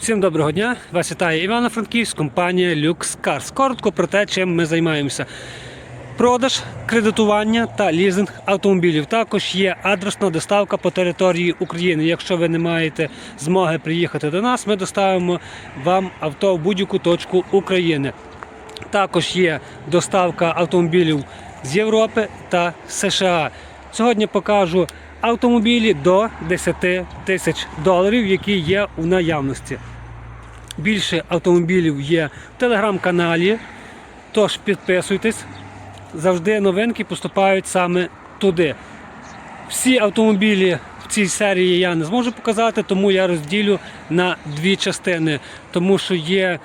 Всім доброго дня! Вас вітає Івано-Франківськ, компанія Lux Cars. Коротко про те, чим ми займаємося. Продаж, кредитування та лізинг автомобілів. Також є адресна доставка по території України. Якщо ви не маєте змоги приїхати до нас, ми доставимо вам авто в будь-яку точку України. Також є доставка автомобілів з Європи та США. Сьогодні покажу автомобілі до 10 тисяч доларів, які є у наявності. Більше автомобілів є в телеграм-каналі, тож підписуйтесь. Завжди новинки поступають саме туди. Всі автомобілі в цій серії я не зможу показати, тому я розділю на дві частини, тому що є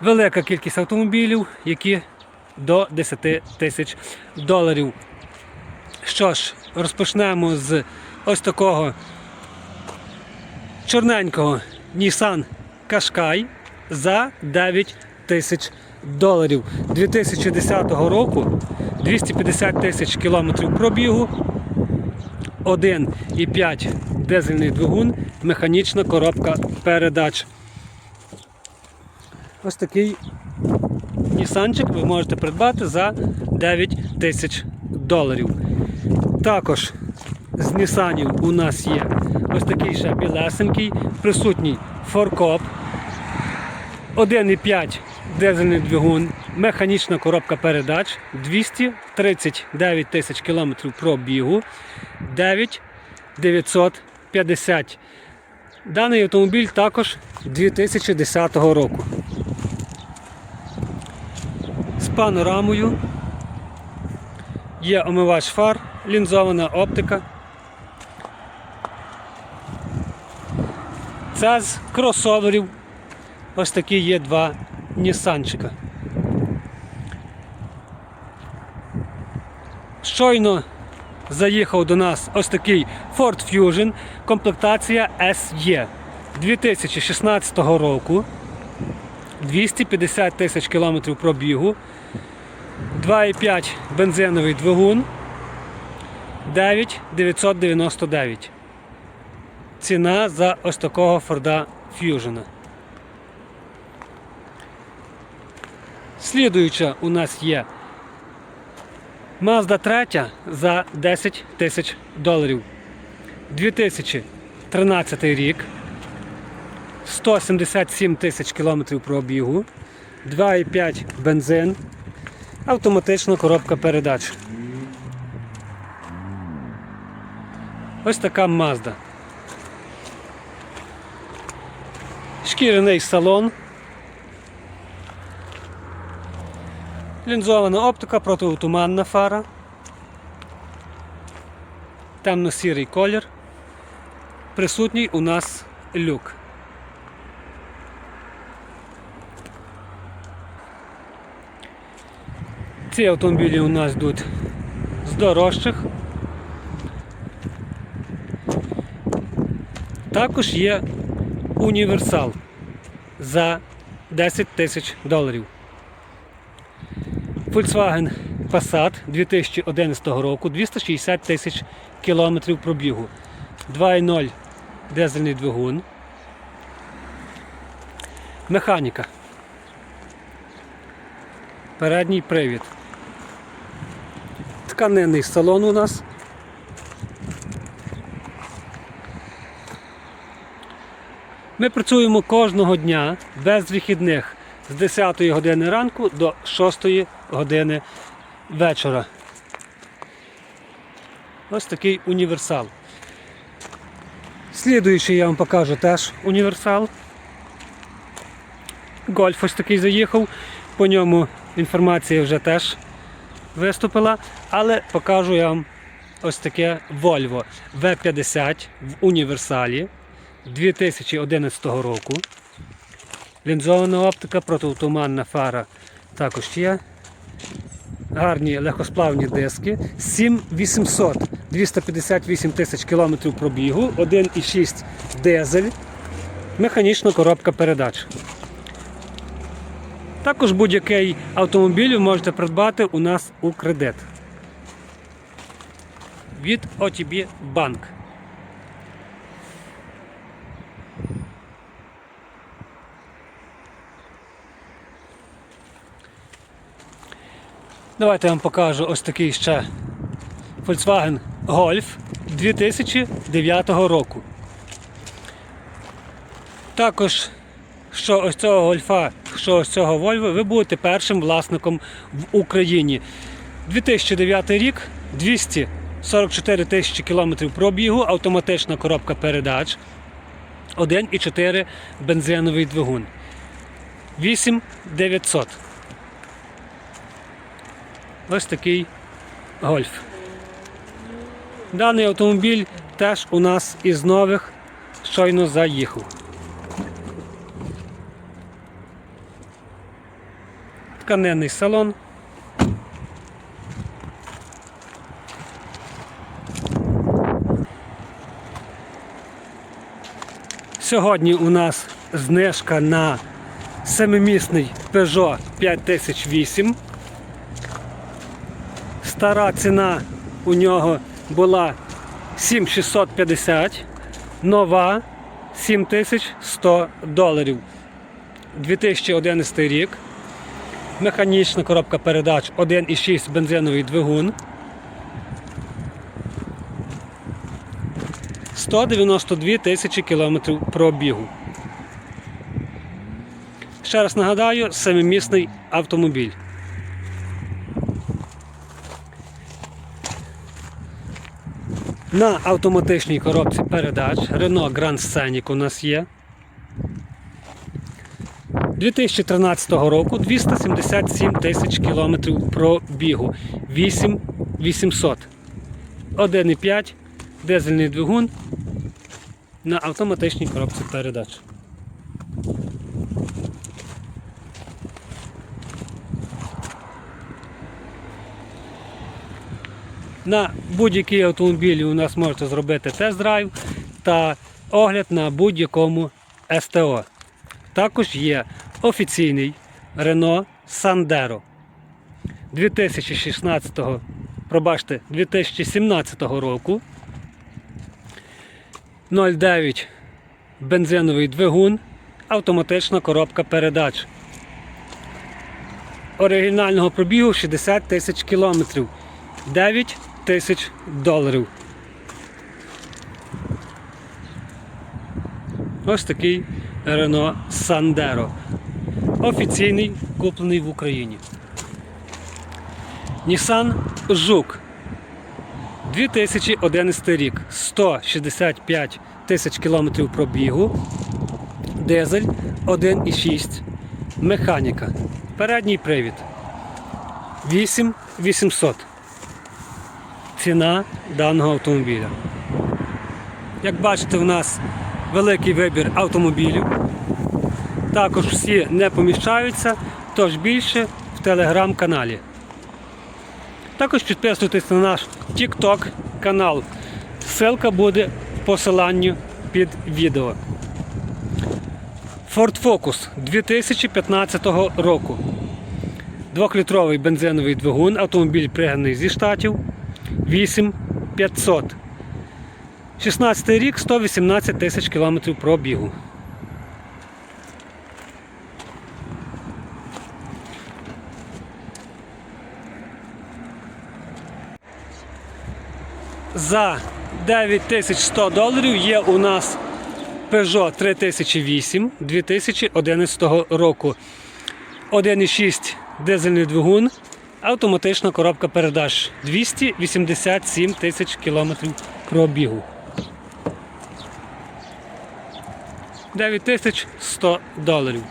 велика кількість автомобілів, які до 10 тисяч доларів. Що ж, розпочнемо з ось такого чорненького Nissan Qashqai за 9 тисяч доларів 2010 року, 250 тисяч кілометрів пробігу, 1,5 дизельний двигун, механічна коробка передач. Ось такий Нісанчик ви можете придбати за 9 тисяч доларів. Також з Нісанів у нас є ось такий ще білесенький, присутній форкоп, 1,5 дизельний двигун, механічна коробка передач, 239 тисяч кілометрів пробігу, 9950. Даний автомобіль також 2010 року. З панорамою. Є омивач фар, лінзована оптика. Це з кросоверів. Ось такі є два Нісанчика. Щойно заїхав до нас ось такий Ford Fusion, комплектація SE 2016 року. 250 тисяч кілометрів пробігу, 2,5 бензиновий двигун, 9,999. Ціна за ось такого Форда Fusion. Слідуюча у нас є Mazda 3 за 10 тисяч доларів. 2013 рік. 177 тисяч кілометрів пробігу, 2,5 бензин, автоматична коробка передач. Ось така Mazda. Шкіряний салон. Лінзована оптика, протитуманна фара. Темно-сірий колір. Присутній у нас люк. Ці автомобілі у нас йдуть з дорожчих. Також є універсал за 10 тисяч доларів. Volkswagen Passat 2011 року 260 тисяч кілометрів пробігу. 2.0 дизельний двигун. Механіка. Передній привід. Тканинний салон у нас. Ми працюємо кожного дня без вихідних з 10 години ранку до 6 години вечора. Ось такий універсал. Слідуючий я вам покажу теж універсал. Гольф ось такий заїхав, по ньому інформація вже теж виступила, але покажу я вам ось таке Volvo V50 в універсалі 2011 року. Лінзована оптика, протитуманна фара також є. Гарні легкосплавні диски. 7800 258 тисяч кілометрів пробігу, 1,6 дизель, механічна коробка передач. Також будь-який автомобіль ви можете придбати у нас у кредит. Від OTB Bank. Давайте я вам покажу ось такий ще Volkswagen Golf 2009 року. Також, що ось цього гольфа, що ось цього Volvo, ви будете першим власником в Україні. 2009 рік, 244 тисячі кілометрів пробігу, автоматична коробка передач, 1,4 бензиновий двигун. 8900. Ось такий гольф. Даний автомобіль теж у нас із нових щойно заїхав. Тканинний салон. Сьогодні у нас знижка на семимісний Peugeot 5008. Стара ціна у нього була 7650, нова 7100 доларів. 2011 рік. Механічна коробка передач 1,6 бензиновий двигун. 192 тисячі кілометрів пробігу. Ще раз нагадаю, семимісний автомобіль. На автоматичній коробці передач Renault Grand Scenic у нас є. 2013 року 277 тисяч кілометрів пробігу. 8800. 1,5 дизельний двигун на автоматичній коробці передач. На будь-який автомобіль у нас можете зробити тест-драйв та огляд на будь-якому СТО. Також є офіційний Renault Sandero 2016, пробачте, 2017 року. 0,9 бензиновий двигун, автоматична коробка передач. Оригінального пробігу 60 тисяч кілометрів. 9 тисяч доларів. Ось такий Renault Sandero. Офіційний, куплений в Україні. Nissan Жук. 2011 рік. 165 тисяч кілометрів пробігу. Дизель 1,6. Механіка. Передній привід. 8800. Ціна даного автомобіля. Як бачите, в нас великий вибір автомобілів. Також всі не поміщаються, тож більше в телеграм-каналі. Також підписуйтесь на наш TikTok канал. Ссылка буде в посиланні під відео. Ford Focus 2015 року. Двохлітровий бензиновий двигун, автомобіль приганий зі штатів 8500. 16 рік 118 тисяч кілометрів пробігу. За 9100 доларів є у нас Peugeot 3008 2011 року. 1,6 дизельний двигун, автоматична коробка передач 287 тисяч кілометрів пробігу. 9100 доларів.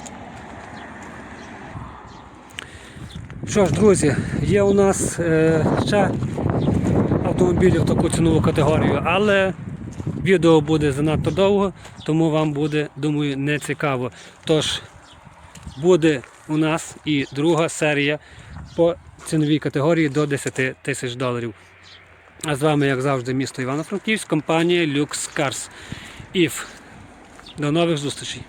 Що ж, друзі, є у нас е, ще автомобілі в таку цінову категорію, але відео буде занадто довго, тому вам буде, думаю, не цікаво. Тож буде у нас і друга серія по ціновій категорії до 10 тисяч доларів. А з вами, як завжди, місто Івано-Франківськ, компанія Lux Cars. If. До нових зустрічей!